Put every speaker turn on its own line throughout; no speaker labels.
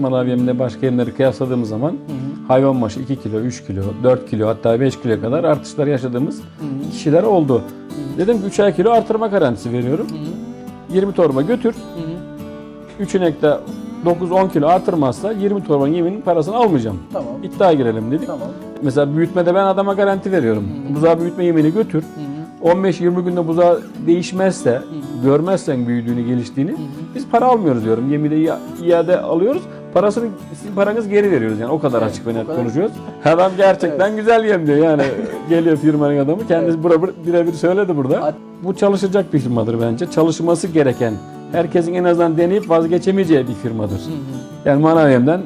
Manav yemle başka yemleri kıyasladığımız zaman hayvan başı 2 kilo, 3 kilo, 4 kilo hatta 5 kilo kadar artışlar yaşadığımız kişiler oldu. Dedim ki 3'er kilo artırma garantisi veriyorum. 20 torba götür. 3 inekte 9-10 kilo artırmazsa 20 torbanın yeminin parasını almayacağım.
Tamam.
İddiaya girelim dedik.
Tamam.
Mesela büyütmede ben adama garanti veriyorum. Buzağı büyütme yemini götür. 15-20 günde buzağı değişmezse, görmezsen büyüdüğünü, geliştiğini biz para almıyoruz diyorum. Yemi de ia- iade alıyoruz. Parasını sizin paranız geri veriyoruz yani o kadar
Evet,
açık ve net
kadar.
konuşuyoruz. Adam gerçekten güzel yem diyor yani geliyor firmanın adamı kendisi bura birebir söyledi burada.
Ad-
Bu çalışacak bir firmadır bence. Çalışması gereken, herkesin en azından deneyip vazgeçemeyeceği bir firmadır. Yani manav yemden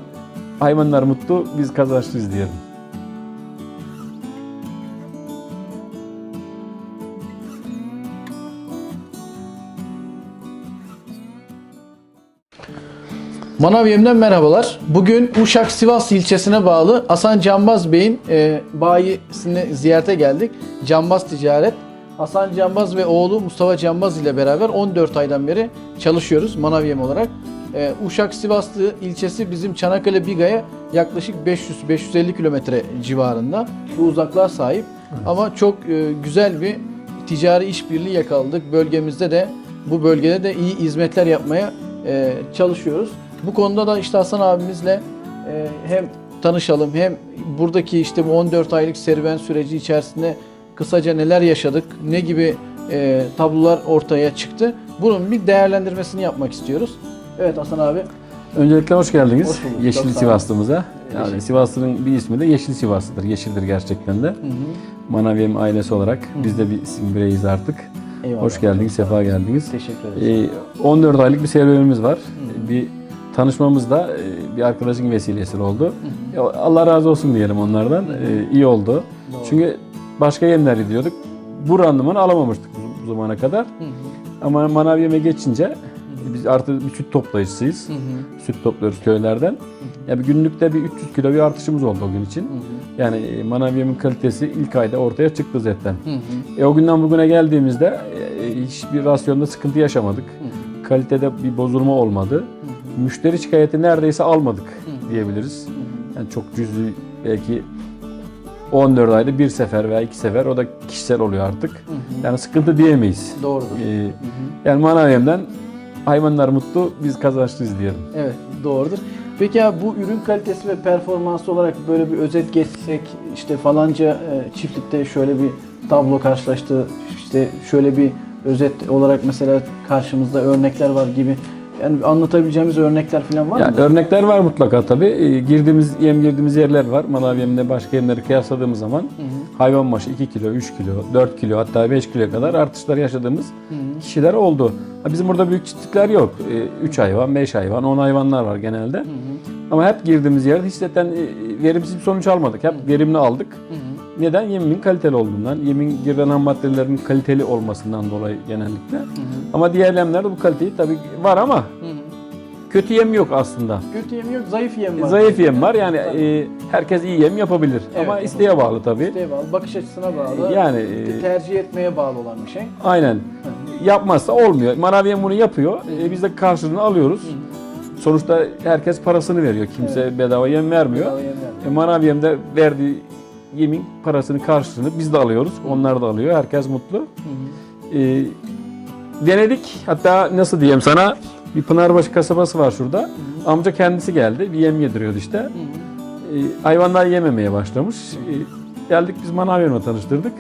hayvanlar mutlu, biz kazançlıyız diyelim.
Manav Yem'den merhabalar. Bugün Uşak Sivas ilçesine bağlı Hasan Canbaz Bey'in e, bayisini ziyarete geldik. Canbaz Ticaret. Hasan Canbaz ve oğlu Mustafa Canbaz ile beraber 14 aydan beri çalışıyoruz Manav Yem olarak. E, Uşak Sivaslı ilçesi bizim Çanakkale Biga'ya yaklaşık 500-550 kilometre civarında bu uzaklığa sahip. Ama çok e, güzel bir ticari işbirliği yakaladık. Bölgemizde de bu bölgede de iyi hizmetler yapmaya e, çalışıyoruz. Bu konuda da işte Hasan abimizle e, hem tanışalım hem buradaki işte bu 14 aylık serüven süreci içerisinde kısaca neler yaşadık, ne gibi e, tablolar ortaya çıktı. Bunun bir değerlendirmesini yapmak istiyoruz. Evet Hasan abi.
Öncelikle hoş geldiniz
Hoş bulduk,
Yeşil. Sivaslımıza. Yani Sivaslı'nın bir ismi de Yeşil Sivaslı'dır. Yeşildir gerçekten de. Manaviyem ailesi olarak biz de bir isim bireyiz artık.
Eyvallah.
Hoş geldiniz, sefa geldiniz.
Teşekkür ederiz.
Ee, 14 aylık bir serüvenimiz var. Bir tanışmamız da e, bir arkadaşın vesilesiyle oldu. Ya, Allah razı olsun diyelim onlardan. Ee, iyi oldu.
Doğru.
Çünkü başka yemler diyorduk. Bu randımanı alamamıştık bu, zamana kadar.
Hı hı.
Ama manav yeme geçince biz artık bir süt toplayıcısıyız.
Hı hı.
Süt topluyoruz köylerden. Ya bir günlükte bir 300 kilo bir artışımız oldu o gün için.
Hı hı.
Yani e, manav yemin kalitesi ilk ayda ortaya çıktı zaten.
Hı hı.
E, o günden bugüne geldiğimizde e, hiçbir rasyonda sıkıntı yaşamadık.
Hı hı.
Kalitede bir bozulma olmadı. Müşteri şikayeti neredeyse almadık diyebiliriz. Yani çok cüzi belki 14 ayda bir sefer veya iki sefer o da kişisel oluyor artık.
Hı hı.
Yani sıkıntı diyemeyiz.
Doğrudur.
E,
Hı hı.
yani manav yemden hayvanlar mutlu, biz kazançlıyız diyelim.
Evet doğrudur. Peki abi bu ürün kalitesi ve performansı olarak böyle bir özet geçsek işte falanca e, çiftlikte şöyle bir tablo karşılaştı işte şöyle bir özet olarak mesela karşımızda örnekler var gibi yani anlatabileceğimiz örnekler falan var
Yani
mı?
örnekler var mutlaka tabii. Ee, girdiğimiz yem girdiğimiz yerler var. Manav yemle başka yemleri kıyasladığımız zaman hayvan başı 2 kilo, 3 kilo, 4 kilo hatta 5 kiloya kadar artışlar yaşadığımız kişiler oldu. Ha, bizim burada büyük çiftlikler yok. 3 hayvan, 5 hayvan, 10 hayvanlar var genelde. Ama hep girdiğimiz yerde hiç zaten e, verimsiz bir sonuç almadık. Hep verimli aldık. Neden? Yemimin kaliteli olduğundan, yemin girilen ham maddelerin kaliteli olmasından dolayı genellikle. Ama diğer yemlerde bu kaliteyi tabii var ama kötü yem yok aslında.
Kötü yem yok, zayıf yem var.
Zayıf yem var yani e, herkes iyi yem yapabilir
Evet,
ama isteğe bağlı tabii.
İsteğe bağlı, bakış açısına bağlı.
Yani e,
tercih etmeye bağlı olan bir şey.
aynen yapmazsa olmuyor. Manav yem bunu yapıyor. E, biz de karşılığını alıyoruz. Sonuçta herkes parasını veriyor. Kimse bedava yem vermiyor.
Bedava yem vermiyor.
E, manav yemde verdiği yemin parasını karşılığını biz de alıyoruz. Onlar da alıyor. Herkes mutlu. E, denedik. Hatta nasıl diyeyim sana bir Pınarbaşı kasabası var şurada. Amca kendisi geldi. Bir yem yediriyordu işte. E, hayvanlar yememeye başlamış. E, geldik biz manav yemle tanıştırdık.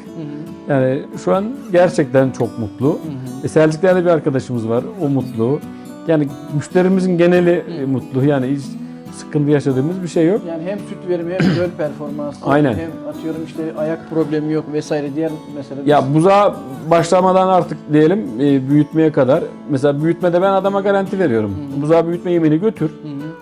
Yani şu an gerçekten çok mutlu. E, Selçuk'ta bir arkadaşımız var. O mutlu. Yani müşterimizin geneli e, mutlu. Yani hiç sıkıntı yaşadığımız bir şey yok.
Yani hem süt verimi hem göl performansı
Aynen.
hem atıyorum işte ayak problemi yok vesaire diğer mesele.
Ya buzağa başlamadan artık diyelim e, büyütmeye kadar. Mesela büyütmede ben adama garanti veriyorum. Buzağı büyütme yemini götür.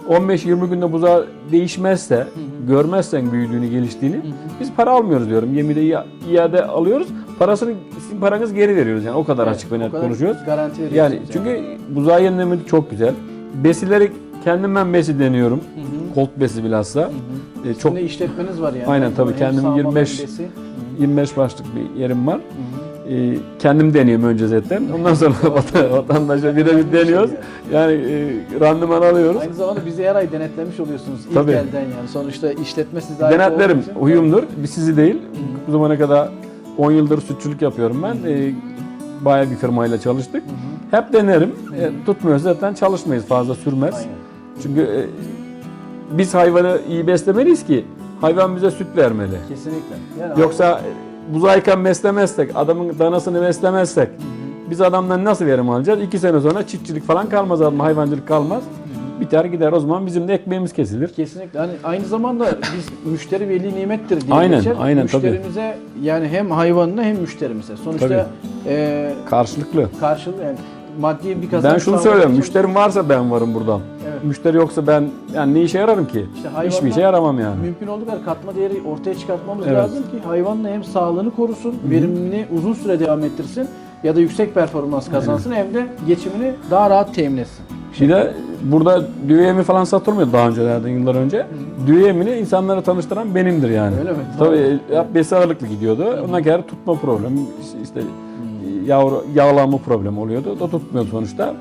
15-20 günde buzağı değişmezse, görmezsen büyüdüğünü, geliştiğini biz para almıyoruz diyorum. Yemi de ia- iade alıyoruz. Parasını sizin paranız geri veriyoruz yani o kadar açık ve net konuşuyoruz.
Garanti veriyorsunuz.
Yani çünkü buzağı yenilemesi çok güzel. Besileri kendim ben besi deniyorum. Kolt besi bilhassa. E, çok
Çok işletmeniz var yani.
Aynen, tabii. Kendim
sağma
25
bölgesi.
25 başlık bir yerim var. e, kendim deniyorum önce zaten. Ondan sonra vatan- vatandaşa bir de bir deniyoruz. Yani e, randıman alıyoruz.
Aynı zamanda bizi her ay denetlemiş oluyorsunuz ilk
Tabii.
elden yani. Sonuçta işletme size ait
Denetlerim,
olduğu için-
uyumdur. Bir sizi değil. Bu zamana kadar 10 yıldır sütçülük yapıyorum ben. E, bayağı bir firmayla çalıştık. Hep denerim. E, tutmuyorsa zaten çalışmayız. Fazla sürmez.
Aynen.
Çünkü e, biz hayvanı iyi beslemeliyiz ki hayvan bize süt vermeli.
Kesinlikle. Yani
Yoksa e, buzayken beslemezsek, adamın danasını beslemezsek biz adamdan nasıl verim alacağız? İki sene sonra çiftçilik falan kalmaz adam, hayvancılık kalmaz. Biter gider o zaman bizim de ekmeğimiz kesilir.
Kesinlikle. Hani aynı zamanda biz müşteri veli nimettir diye
Aynen,
geçer.
aynen, tabii.
Müşterimize yani hem hayvanına hem müşterimize. Sonuçta
Tabii.
e,
Karşılıklı.
karşılığı yani maddi bir kazanç
Ben şunu söylüyorum,
için-
müşterim varsa ben varım buradan.
Evet.
Müşteri yoksa ben yani ne işe yararım ki?
İşte
Hiçbir işe yaramam yani.
Mümkün olduğu kadar katma değeri ortaya çıkartmamız
Evet.
lazım ki hayvanla hem sağlığını korusun, verimini uzun süre devam ettirsin ya da yüksek performans kazansın hem de geçimini daha rahat temin etsin.
Bir de burada düve yemi falan satılmıyor daha öncelerden yıllar önce. Düve yemini insanlara tanıştıran benimdir yani.
Öyle mi?
Tabii hep besi ağırlıklı gidiyordu. Ondan kere tutma problemi, işte yavru yağlanma problemi oluyordu. O da tutmuyordu sonuçta.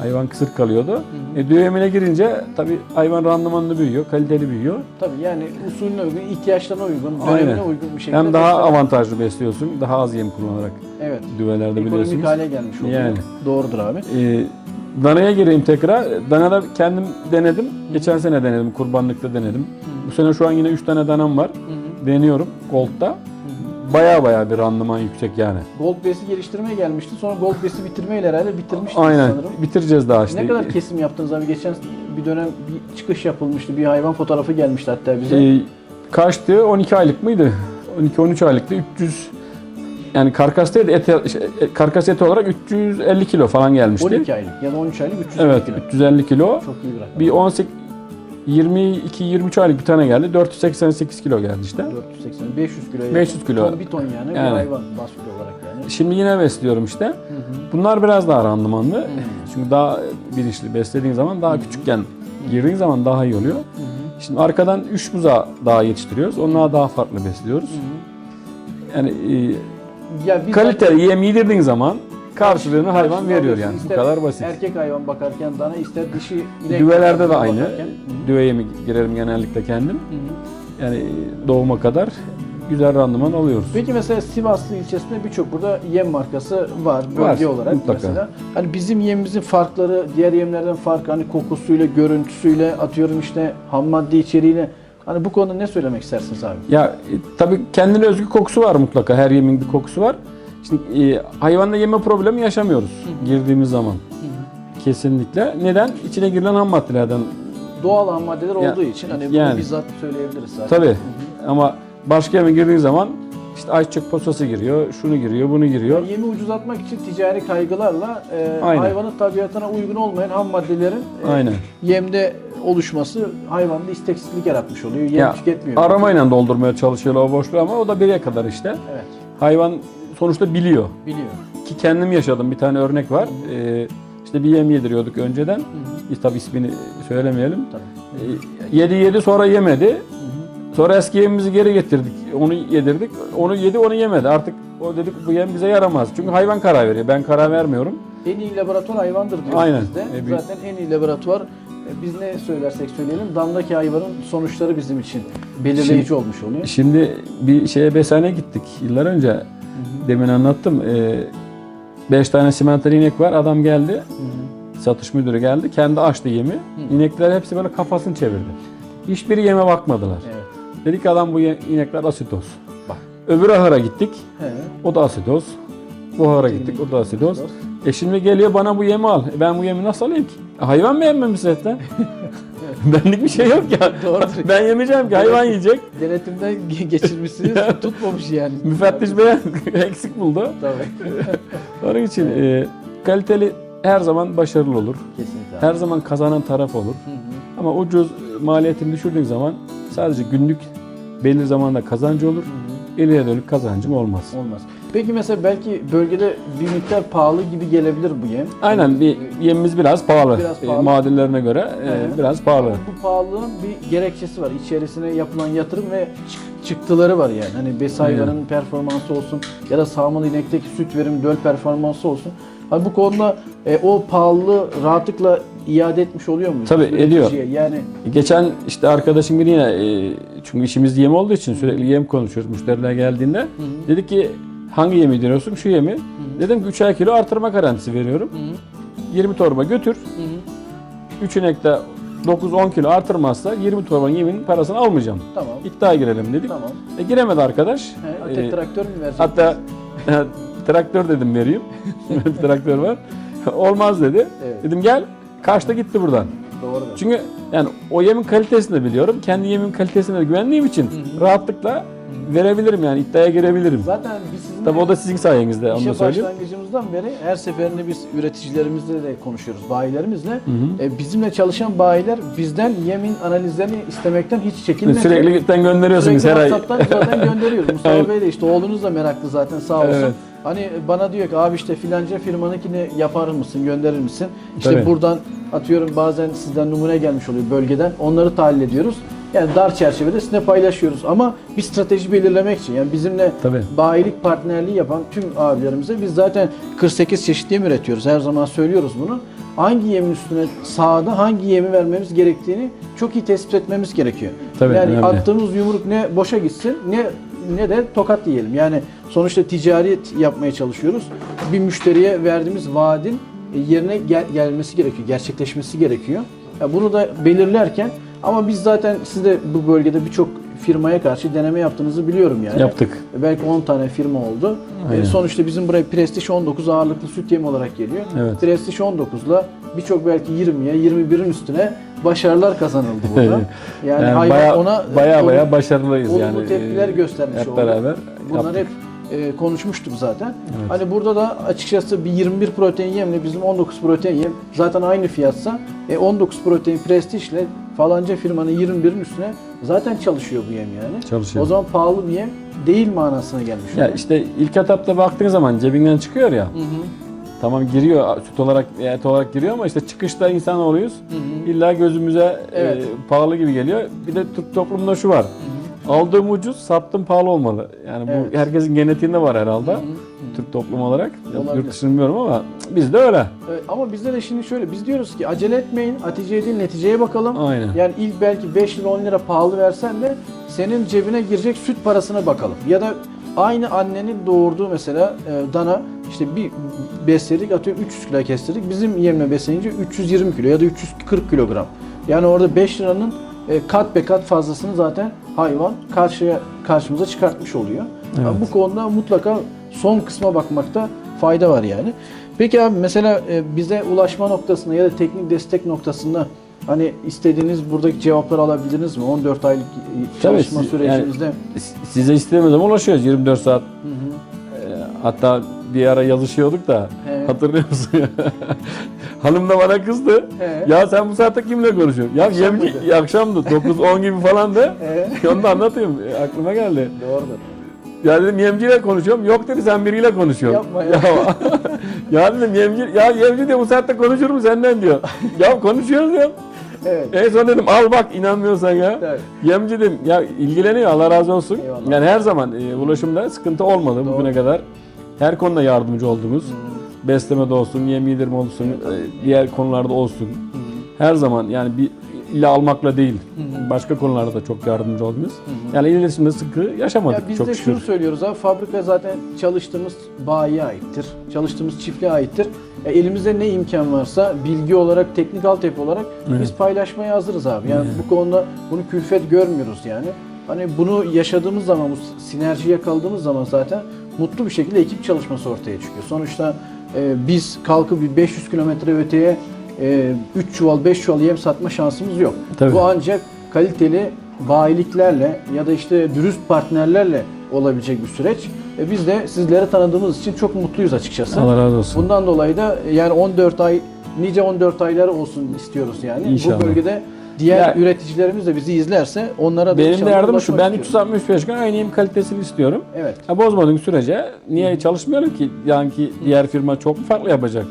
Hayvan kısır kalıyordu. E, düve yemine girince tabii hayvan randımanlı büyüyor, kaliteli büyüyor.
Tabii yani usulüne uygun, ihtiyaçlarına uygun, dönemine
Aynen.
uygun bir şekilde.
Hem daha
beslenmek.
avantajlı besliyorsun, daha az yem kullanarak
Evet.
düvelerde
Ekonomik
biliyorsunuz.
hale gelmiş oluyor.
Yani.
Doğrudur abi.
E, danaya gireyim tekrar. Danada kendim denedim. Geçen sene denedim, kurbanlıkta denedim. Bu sene şu an yine 3 tane danam var. Deniyorum Gold'da. Baya baya bir randıman yüksek yani.
Gold Base'i geliştirmeye gelmişti. Sonra Gold Base'i bitirmeyle herhalde bitirmiştiniz
Aynen.
sanırım.
Bitireceğiz daha işte.
Ne kadar kesim yaptınız abi? Geçen bir dönem bir çıkış yapılmıştı. Bir hayvan fotoğrafı gelmişti hatta bize.
Ee, kaçtı? 12 aylık mıydı? 12-13 aylıktı. 300 yani karkas değil de et, şey, e, karkas eti olarak 350 kilo falan gelmişti.
12 aylık ya da 13 aylık 300
Evet,
kilo.
350 kilo.
Çok iyi bir rakam.
Bir 18 22-23 aylık bir tane geldi. 488 kilo geldi işte.
480, 500 kilo.
500 kilo.
Ton, bir ton yani, bir
Yani.
hayvan basket olarak yani.
Şimdi yine besliyorum işte. Bunlar biraz daha randımanlı. Çünkü daha bilinçli beslediğin zaman daha küçükken girdiğin zaman daha iyi oluyor. Şimdi arkadan 3 buza daha yetiştiriyoruz. Onlara daha farklı besliyoruz. Yani e,
Ya biz
kaliteli yem yedirdiğin zaman karşılığını hayvan veriyor yani. Bu kadar basit.
Erkek hayvan bakarken dana ister dişi inek
Düvelerde de aynı.
bakarken. Hı hı.
Düve yemi girerim genellikle kendim.
Hı hı.
Yani doğuma kadar güzel randıman alıyoruz.
Peki mesela Sivaslı ilçesinde birçok burada yem markası var bölge
Var,
olarak
mutlaka.
mesela. Hani bizim yemimizin farkları diğer yemlerden farkı hani kokusuyla, görüntüsüyle atıyorum işte ham madde içeriğiyle hani bu konuda ne söylemek istersiniz abi?
Ya e, tabii kendine özgü kokusu var mutlaka. Her yemin bir kokusu var. Şimdi e, hayvanla yeme problemi yaşamıyoruz girdiğimiz zaman. Kesinlikle. Neden? İçine girilen ham maddelerden.
Doğal ham maddeler
Ya-
olduğu için hani bunu
yani.
bizzat söyleyebiliriz zaten.
Tabii. Ama başka yeme girdiğin zaman işte ayçiçek posası giriyor, şunu giriyor, bunu giriyor.
Yani yemi ucuzlatmak için ticari kaygılarla e,
Aynen.
hayvanın tabiatına uygun olmayan ham maddelerin e,
Aynen.
yemde oluşması hayvanda isteksizlik yaratmış oluyor. Yem
Ya,
tüketmiyor.
Aramayla doldurmaya çalışıyorlar o boşluğu ama o da bireye kadar işte.
Evet.
Hayvan sonuçta biliyor.
Biliyor.
Ki kendim yaşadım bir tane örnek var. Ee, işte bir yem yediriyorduk önceden. E, tabii ismini söylemeyelim.
Tabii.
Ee, yedi yedi sonra yemedi. Sonra eski yemimizi geri getirdik. Onu yedirdik. Onu yedi onu yemedi. Artık o dedik bu yem bize yaramaz. Çünkü hayvan karar veriyor. Ben karar vermiyorum.
En iyi laboratuvar hayvandır diyoruz
Aynen.
biz de.
E,
Zaten en iyi laboratuvar e, biz ne söylersek söyleyelim damdaki hayvanın sonuçları bizim için belirleyici
Şimdi-
olmuş oluyor.
Şimdi bir şeye besane gittik yıllar önce. Demin anlattım. Ee, beş tane simentali inek var. Adam geldi. Satış müdürü geldi. Kendi açtı yemi. İnekler hepsi böyle kafasını çevirdi. Hiçbiri yeme bakmadılar.
Evet.
Dedik adam bu inekler asitoz.
Bak.
Öbür ahıra gittik.
He.
O da asitoz. Bu ahıra gittik. O da asitoz. E şimdi geliyor bana bu yemi al. E ben bu yemi nasıl alayım ki? E hayvan mı yemmemiş zaten? Benlik bir şey yok ya.
Doğrudur.
ben yemeyeceğim ki hayvan yiyecek.
Denetimden ge- geçirmişsiniz tutmamış yani.
Müfettiş bey eksik buldu.
Tabii.
Onun için e, kaliteli her zaman başarılı olur.
Kesinlikle.
Her zaman kazanan taraf olur.
Hı hı.
Ama ucuz e, maliyetini düşürdüğün zaman sadece günlük belli zamanda kazancı olur. İleriye dönük kazancım olmaz.
Olmaz. Peki mesela belki bölgede bir miktar pahalı gibi gelebilir bu yem.
Aynen bir yemimiz biraz pahalı.
Biraz
E,
pahalı.
Muadillerine göre e, biraz pahalı.
Bu pahalılığın bir gerekçesi var. İçerisine yapılan yatırım ve çık- çıktıları var yani. Hani bes hayvanının performansı olsun ya da sağmalı inekteki süt verim, döl performansı olsun. Hani bu konuda e, o pahalılığı rahatlıkla iade etmiş oluyor muyuz?
Tabii, ediyor.
Üreticiye? Yani
Geçen işte arkadaşım biri yine e, çünkü işimiz yem olduğu için sürekli yem konuşuyoruz müşteriler geldiğinde. Dedik ki hangi yemi diyorsun? Şu yemi. Dedim ki 3'er kilo artırma garantisi veriyorum. 20 torba götür. 3 inekte 9-10 kilo artırmazsa 20 torbanın yeminin parasını almayacağım.
tamam.
İddiaya girelim dedik.
Tamam.
E, giremedi arkadaş.
He, tek
E,
traktör mü verecek?
hatta traktör dedim vereyim. bir traktör var. Olmaz dedi.
Evet.
Dedim gel. Kaçta gitti buradan.
Doğru.
Çünkü yani o yemin kalitesini de biliyorum. Kendi yemin kalitesine de güvendiğim için rahatlıkla verebilirim yani iddiaya girebilirim.
Zaten biz sizinle
Tabii o da sizin sayenizde onu da
İşe
söyleyeyim.
başlangıcımızdan beri her seferinde biz üreticilerimizle de konuşuyoruz, bayilerimizle. E, bizimle çalışan bayiler bizden yemin analizlerini istemekten hiç çekinmedi.
Sürekli gönderiyorsunuz
Sürekli
her ay.
WhatsApp'tan zaten gönderiyoruz. Mustafa
Aynen.
Bey de işte oğlunuz da meraklı zaten sağ olsun.
Evet.
Hani bana diyor ki abi işte filanca firmanınkini yapar mısın, gönderir misin? İşte
Tabii.
buradan atıyorum bazen sizden numune gelmiş oluyor bölgeden. Onları tahlil ediyoruz. Yani dar çerçevede sizinle paylaşıyoruz ama bir strateji belirlemek için yani bizimle
Tabii.
bayilik partnerliği yapan tüm abilerimize biz zaten 48 çeşit yem üretiyoruz. Her zaman söylüyoruz bunu. Hangi yemin üstüne sahada hangi yemi vermemiz gerektiğini çok iyi tespit etmemiz gerekiyor.
Tabii,
yani
önemli.
attığımız yumruk ne boşa gitsin ne ne de tokat yiyelim. Yani sonuçta ticaret yapmaya çalışıyoruz. Bir müşteriye verdiğimiz vaadin yerine gel- gelmesi gerekiyor, gerçekleşmesi gerekiyor. Ya bunu da belirlerken ama biz zaten siz de bu bölgede birçok firmaya karşı deneme yaptığınızı biliyorum yani.
Yaptık.
Belki 10 tane firma oldu.
Aynen.
E, sonuçta bizim buraya Prestige 19 ağırlıklı süt yemi olarak geliyor.
Evet.
Prestige 19'la birçok belki 20'ye 21'in üstüne başarılar kazanıldı burada. Yani,
Yani,
hayvan
baya
ona
baya,
olum-
baya başarılıyız
olumlu
yani.
tepkiler
Ee,
göstermiş
Hep
oldu.
beraber
Bunlar
yaptık.
hep e, konuşmuştuk zaten. Hani burada da açıkçası bir 21 protein yemle bizim 19 protein yem zaten aynı fiyatsa e, 19 protein Prestige ile falanca firmanın 21'in üstüne zaten çalışıyor bu yem yani.
Çalışıyor.
O zaman pahalı bir yem değil manasına gelmiş.
Ya
oluyor.
işte ilk etapta baktığın zaman cebinden çıkıyor ya. Tamam giriyor süt olarak et olarak giriyor ama işte çıkışta insan oluyoruz. İlla gözümüze
Evet.
e, pahalı gibi geliyor. Bir de Türk toplumunda şu var. Aldığım ucuz, sattım pahalı olmalı. Yani bu
Evet.
herkesin genetiğinde var herhalde. Türk toplumu olarak.
Olabilir.
Yurt dışını bilmiyorum ama bizde öyle.
Evet, ama bizde de şimdi şöyle biz diyoruz ki acele etmeyin, Hatice'ye değil neticeye bakalım.
Aynen.
Yani ilk belki 5 lira 10 lira pahalı versen de senin cebine girecek süt parasına bakalım. Ya da aynı annenin doğurduğu mesela e, dana işte bir besledik atıyorum 300 kilo kestirdik. Bizim yemle beslenince 320 kilo ya da 340 kilogram. Yani orada 5 liranın e, kat be kat fazlasını zaten hayvan karşıya karşımıza çıkartmış oluyor.
Evet.
Bu konuda mutlaka son kısma bakmakta fayda var yani. Peki abi mesela e, bize ulaşma noktasında ya da teknik destek noktasında hani istediğiniz buradaki cevapları alabildiniz mi? 14 aylık e,
Tabii,
çalışma
siz-
sürecinizde.
Size istediğimiz zaman ulaşıyoruz 24 saat. Ee, Hatta bir ara yazışıyorduk da
Evet.
hatırlıyor musun? Hanım da bana kızdı.
Evet.
Ya sen bu saatte kimle konuşuyorsun? Ya
Akşam
yemci,
mıydı?
akşamdı 9-10 gibi falan da. Onu da anlatayım. E, Aklıma geldi.
Doğrudur.
Ya dedim yemciyle konuşuyorum. Yok dedi sen biriyle konuşuyorsun.
Yapma ya.
Ya, ya dedim yemci, ya yemci diyor bu saatte konuşur mu senden diyor. ya konuşuyoruz diyorum.
Evet.
En son dedim al bak inanmıyorsan ya.
Evet.
Yemci dedim ya ilgileniyor Allah razı olsun.
Eyvallah.
Yani her zaman e, ulaşımda sıkıntı olmadı
Doğru.
bugüne kadar. Her konuda yardımcı oldunuz. Beslemede olsun, yem yedirme olsun, e, diğer konularda olsun. Her zaman yani bir illa almakla değil. Başka konularda da çok yardımcı oldunuz. Yani iletişimde sıkı yaşamadık
Ya biz
çok
de
şükür.
şunu söylüyoruz abi fabrika zaten çalıştığımız bayiye aittir. Çalıştığımız çiftliğe aittir. E, elimizde ne imkan varsa bilgi olarak, teknik altyapı olarak biz paylaşmaya hazırız abi. Yani bu konuda bunu külfet görmüyoruz yani. Hani bunu yaşadığımız zaman, bu sinerji yakaladığımız zaman zaten mutlu bir şekilde ekip çalışması ortaya çıkıyor. Sonuçta e, biz kalkıp bir 500 kilometre öteye 3 çuval, 5 çuval yem satma şansımız yok.
Tabii.
Bu ancak kaliteli bayiliklerle ya da işte dürüst partnerlerle olabilecek bir süreç. E biz de sizleri tanıdığımız için çok mutluyuz açıkçası.
Allah razı olsun.
Bundan dolayı da yani 14 ay nice 14 aylar olsun istiyoruz yani.
İnşallah.
Bu bölgede diğer
Ya-
üreticilerimiz de bizi izlerse onlara da
Benim de
inşallah
yardım şu. Ben
istiyorum.
365 gün aynı yem kalitesini istiyorum.
Evet.
Ha, bozmadığın sürece niye çalışmayalım ki? Yani ki diğer firma çok mu farklı yapacak?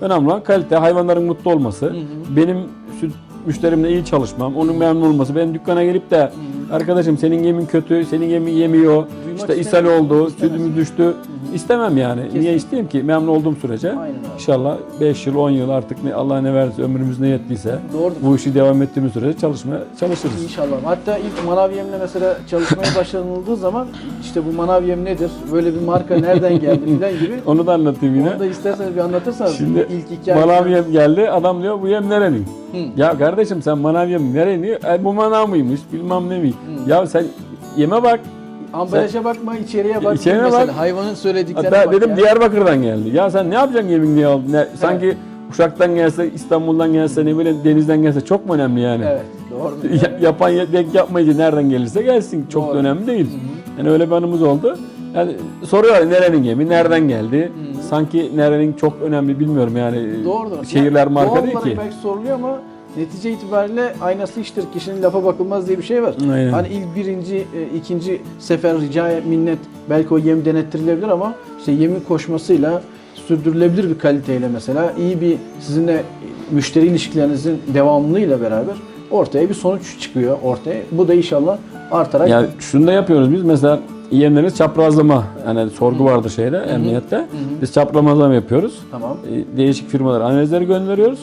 Önemli olan kalite, hayvanların mutlu olması. Benim süt müşterimle iyi çalışmam, onun memnun olması. Benim dükkana gelip de arkadaşım senin yemin kötü, senin yemin yemiyor, işte ishal oldu, sütümüz düştü. İstemem yani. Niye
Kesinlikle.
isteyeyim ki? Memnun olduğum sürece.
Aynen abi.
İnşallah 5 yıl, 10 yıl artık ne Allah ne verdiyse ömrümüz ne yettiyse
Doğrudur.
bu işi devam ettiğimiz sürece çalışmaya çalışırız.
İnşallah. Hatta ilk manav yemle mesela çalışmaya başlanıldığı zaman işte bu manav yem nedir? Böyle bir marka nereden geldi filan gibi.
Onu da anlatayım yine.
Onu da isterseniz bir anlatırsanız.
Şimdi
ilk hikaye.
manav yem geldi. Adam diyor bu yem nerenin?
Hı.
Ya kardeşim sen manav yem nerenin? E, bu manav mıymış? Bilmem ne mi? Ya sen yeme bak.
Ambalaja bakma, içeriye bak.
İçeriye
mesela
bak.
hayvanın söylediklerine
Hatta
bak
dedim
ya.
Diyarbakır'dan geldi. Ya sen ne yapacaksın yemin diye aldın? Ne- Sanki Uşak'tan gelse, İstanbul'dan gelse, ne bileyim denizden gelse çok mu önemli yani?
Evet, doğru.
Ya- yapan denk yapmayıcı nereden gelirse gelsin. Çok da
Doğru.
önemli değil. Yani öyle bir anımız oldu. Yani soruyorlar nerenin gemi, nereden geldi? Sanki nerenin çok önemli bilmiyorum yani.
Doğrudur.
Şehirler
Yani
marka
doğal
değil
olarak
ki.
belki soruluyor ama netice itibariyle aynası iştir. Kişinin lafa bakılmaz diye bir şey var.
Aynen.
Hani ilk birinci, e, ikinci sefer rica minnet belki o yem denettirilebilir ama işte yemin koşmasıyla sürdürülebilir bir kaliteyle mesela iyi bir sizinle müşteri ilişkilerinizin devamlılığıyla beraber ortaya bir sonuç çıkıyor ortaya. Bu da inşallah artarak
Yani şunu da yapıyoruz biz mesela yemlerimiz çaprazlama. Yani sorgu vardı şeyde emniyette. Biz çaprazlama yapıyoruz.
tamam.
E, Değişik firmalara analizleri gönderiyoruz.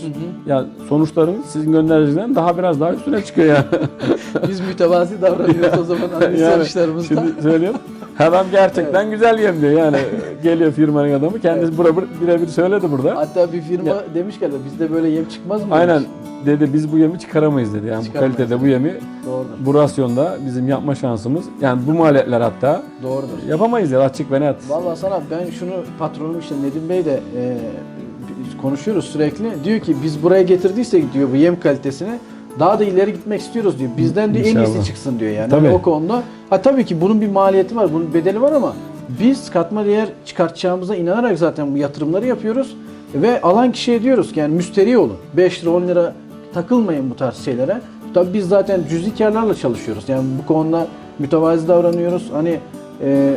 Ya sonuçlarımız sizin gönderdiğinizden daha biraz daha üstüne çıkıyor yani.
Biz mütevazi davranıyoruz o zaman analiz
Yani
sonuçlarımızda.
Şimdi söylüyorum. Adam gerçekten güzel yem diyor yani. Geliyor firmanın adamı kendisi bura birebir söyledi burada.
Hatta bir firma
Ya.
demiş ki bizde böyle yem çıkmaz mı?
Aynen
demiş.
dedi biz bu yemi çıkaramayız dedi. Yani bu
Çıkaramayız.
kalitede bu yemi
Doğrudur.
bu rasyonda bizim yapma şansımız yani bu maliyetler hatta
Doğrudur.
yapamayız ya açık ve net.
Vallahi sana ben şunu patronum işte Nedim Bey de e, biz konuşuyoruz sürekli. Diyor ki biz buraya getirdiysek diyor bu yem kalitesini daha da ileri gitmek istiyoruz diyor. Bizden diyor en
İnşallah.
iyisi çıksın diyor yani.
Tabii.
O konuda. Ha tabii ki bunun bir maliyeti var, bunun bedeli var ama biz katma değer çıkartacağımıza inanarak zaten bu yatırımları yapıyoruz. Ve alan kişiye diyoruz ki yani müşteri olun. 5 lira 10 lira takılmayın bu tarz şeylere. Tabii biz zaten cüzi karlarla çalışıyoruz. Yani bu konuda mütevazi davranıyoruz. Hani e,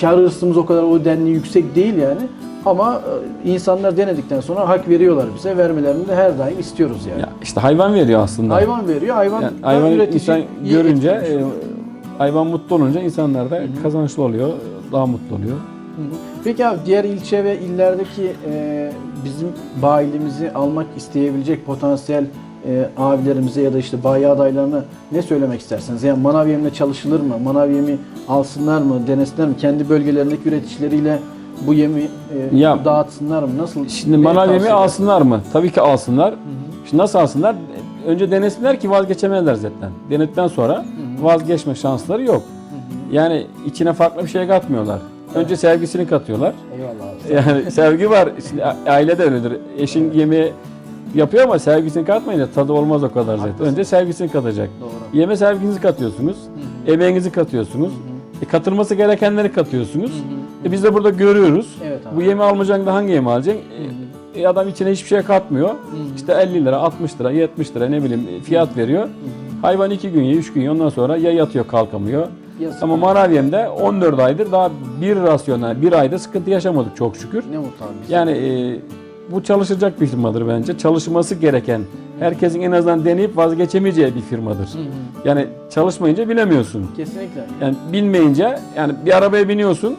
kar hırsımız o kadar o denli yüksek değil yani. Ama e, insanlar denedikten sonra hak veriyorlar bize. Vermelerini de her daim istiyoruz yani.
Ya işte hayvan veriyor aslında.
Hayvan veriyor. Hayvan
Yani hayvan
üretici
insan görünce e, hayvan mutlu olunca insanlar da kazançlı oluyor, daha mutlu oluyor.
Hı hı. Peki abi diğer ilçe ve illerdeki e, bizim bayilimizi almak isteyebilecek potansiyel e, abilerimize ya da işte bayi adaylarına ne söylemek istersiniz? Yani manav yemine çalışılır mı? Manav yemi alsınlar mı? Denesinler mi? Kendi bölgelerindeki üreticileriyle bu yemi e,
Ya,
dağıtsınlar mı? Nasıl?
Şimdi
ne
manav
tavsiye edersin?
alsınlar mı? Tabii ki alsınlar. Şimdi nasıl alsınlar? Önce denesinler ki vazgeçemezler zaten. Denedikten sonra vazgeçme şansları yok. Yani içine farklı bir şey katmıyorlar. Önce sevgisini katıyorlar.
Eyvallah abi.
Yani sevgi var. Şimdi a- aile de öyledir. Eşin yemeği yapıyor ama sevgisini katmayınca tadı olmaz o kadar zaten.
Haklısın.
Önce sevgisini katacak.
Doğru.
Yeme sevginizi katıyorsunuz. Emeğinizi katıyorsunuz. E, katılması gerekenleri katıyorsunuz. E, biz de burada görüyoruz.
Evet abi.
Bu yemi almayacaksın da hangi yemi alacaksın? E, e, adam içine hiçbir şey katmıyor. İşte 50 lira, 60 lira, 70 lira ne bileyim e, fiyat veriyor. Hayvan 2 gün yiyor, 3 gün yiyor. Ondan sonra ya yatıyor kalkamıyor.
Yazık.
Ama Maravyem'de 14 aydır daha bir rasyona, bir ayda sıkıntı yaşamadık çok şükür.
Ne mutlu abi.
Yani e, bu çalışılacak bir firmadır bence. Çalışması gereken, herkesin en azından deneyip vazgeçemeyeceği bir firmadır. Yani çalışmayınca bilemiyorsun.
Kesinlikle.
Yani bilmeyince yani bir arabaya biniyorsun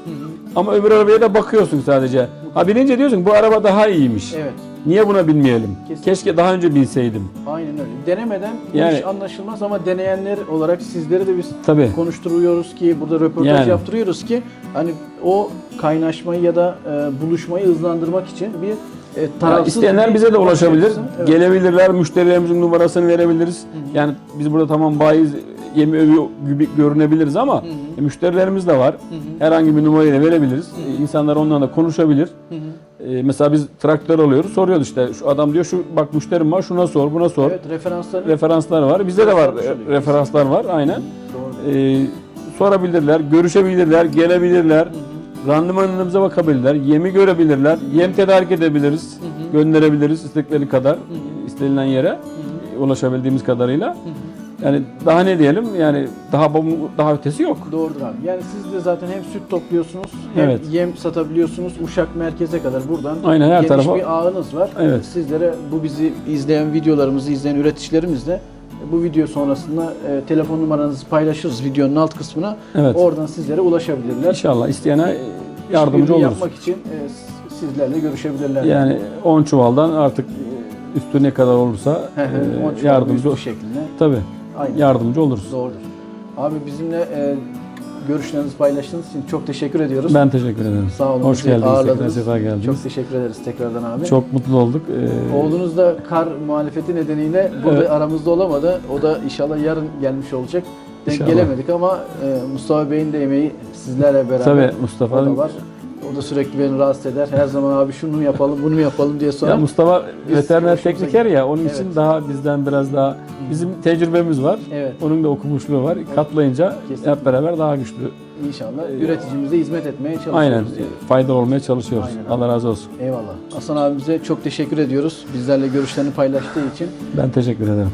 ama öbür arabaya da bakıyorsun sadece. Ha binince diyorsun bu araba daha iyiymiş.
Evet.
Niye buna binmeyelim?
Kesinlikle.
Keşke daha önce binseydim.
Aynen öyle. Denemeden
Yani-
iş anlaşılmaz ama deneyenler olarak sizleri de biz
Tabii.
konuşturuyoruz ki burada röportaj
Yani.
yaptırıyoruz ki hani o kaynaşmayı ya da e, buluşmayı hızlandırmak için bir e, tarafsız
isteyenler bize de ulaşabilir.
Evet.
Gelebilirler. Müşterilerimizin numarasını verebiliriz. Yani biz burada tamam bayiz yemi övüyor gibi görünebiliriz ama e, müşterilerimiz de var. Herhangi bir numarayla verebiliriz. E, İnsanlar onlarla konuşabilir. E, mesela biz traktör alıyoruz. Soruyoruz işte şu adam diyor şu bak müşterim var şuna sor buna sor.
Evet referansları
Referanslar var. Bizde de var e, referanslar var aynen.
Doğru.
E, sorabilirler, görüşebilirler, gelebilirler. Randımanımıza bakabilirler, yemi görebilirler, yem tedarik edebiliriz, gönderebiliriz istedikleri kadar istenilen yere. ulaşabildiğimiz kadarıyla. Yani daha ne diyelim yani daha daha ötesi yok.
Doğrudur abi. Yani siz de zaten hem süt topluyorsunuz hem
Evet.
yem satabiliyorsunuz. Uşak merkeze kadar buradan
Aynen, her
geniş
tarafa-
bir ağınız var.
Evet.
Sizlere bu bizi izleyen videolarımızı izleyen üreticilerimiz de bu video sonrasında e, telefon numaranızı paylaşırız videonun alt kısmına.
Evet.
Oradan sizlere ulaşabilirler.
İnşallah isteyene yardımcı oluruz.
yapmak için e, sizlerle görüşebilirler.
Yani 10 çuvaldan artık üstü ne kadar olursa e,
on çuval
yardımcı
bu şeklinde.
tabii
Aynen.
yardımcı oluruz.
Doğrudur. Abi bizimle e, görüşlerinizi paylaştığınız için çok teşekkür ediyoruz.
Ben teşekkür ederim.
Sağ olun.
Hoş geldiniz. Tekrar sefa geldiniz.
Çok
Çok,
teşekkür ederiz tekrardan abi.
mutlu olduk. Ee,
Oğlunuz da kar muhalefeti nedeniyle burada
Evet.
aramızda olamadı. O da inşallah yarın gelmiş olacak. Denk
İnşallah.
gelemedik ama e, Mustafa Bey'in de emeği sizlerle beraber.
Tabii Mustafa'nın.
O da sürekli beni rahatsız eder. Her zaman abi şunu mu yapalım, bunu mu yapalım diye sorar.
Ya Mustafa
Biz
veteriner tekniker ya onun
Evet.
için daha bizden biraz daha bizim tecrübemiz var.
Evet.
Onun da okumuşluğu var. Katlayınca
Kesinlikle.
hep beraber daha güçlü.
İnşallah üreticimize hizmet etmeye çalışıyoruz.
Aynen
diye.
faydalı olmaya çalışıyoruz.
Aynen.
Allah razı olsun.
Eyvallah. Hasan abimize çok teşekkür ediyoruz. Bizlerle görüşlerini paylaştığı için.
Ben teşekkür ederim.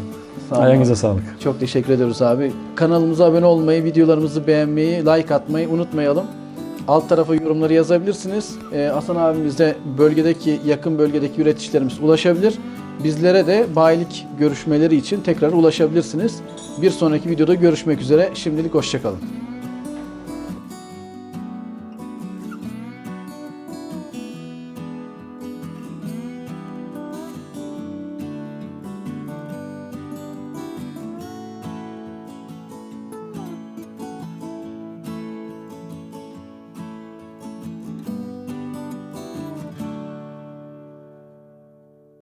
Sağ olun
Ayağınıza sağlık.
Çok teşekkür ediyoruz abi. Kanalımıza abone olmayı, videolarımızı beğenmeyi, like atmayı unutmayalım. Alt tarafa yorumları yazabilirsiniz. Ee, Hasan abimiz de bölgedeki, yakın bölgedeki üreticilerimiz ulaşabilir. Bizlere de bayilik görüşmeleri için tekrar ulaşabilirsiniz. Bir sonraki videoda görüşmek üzere. Şimdilik hoşçakalın.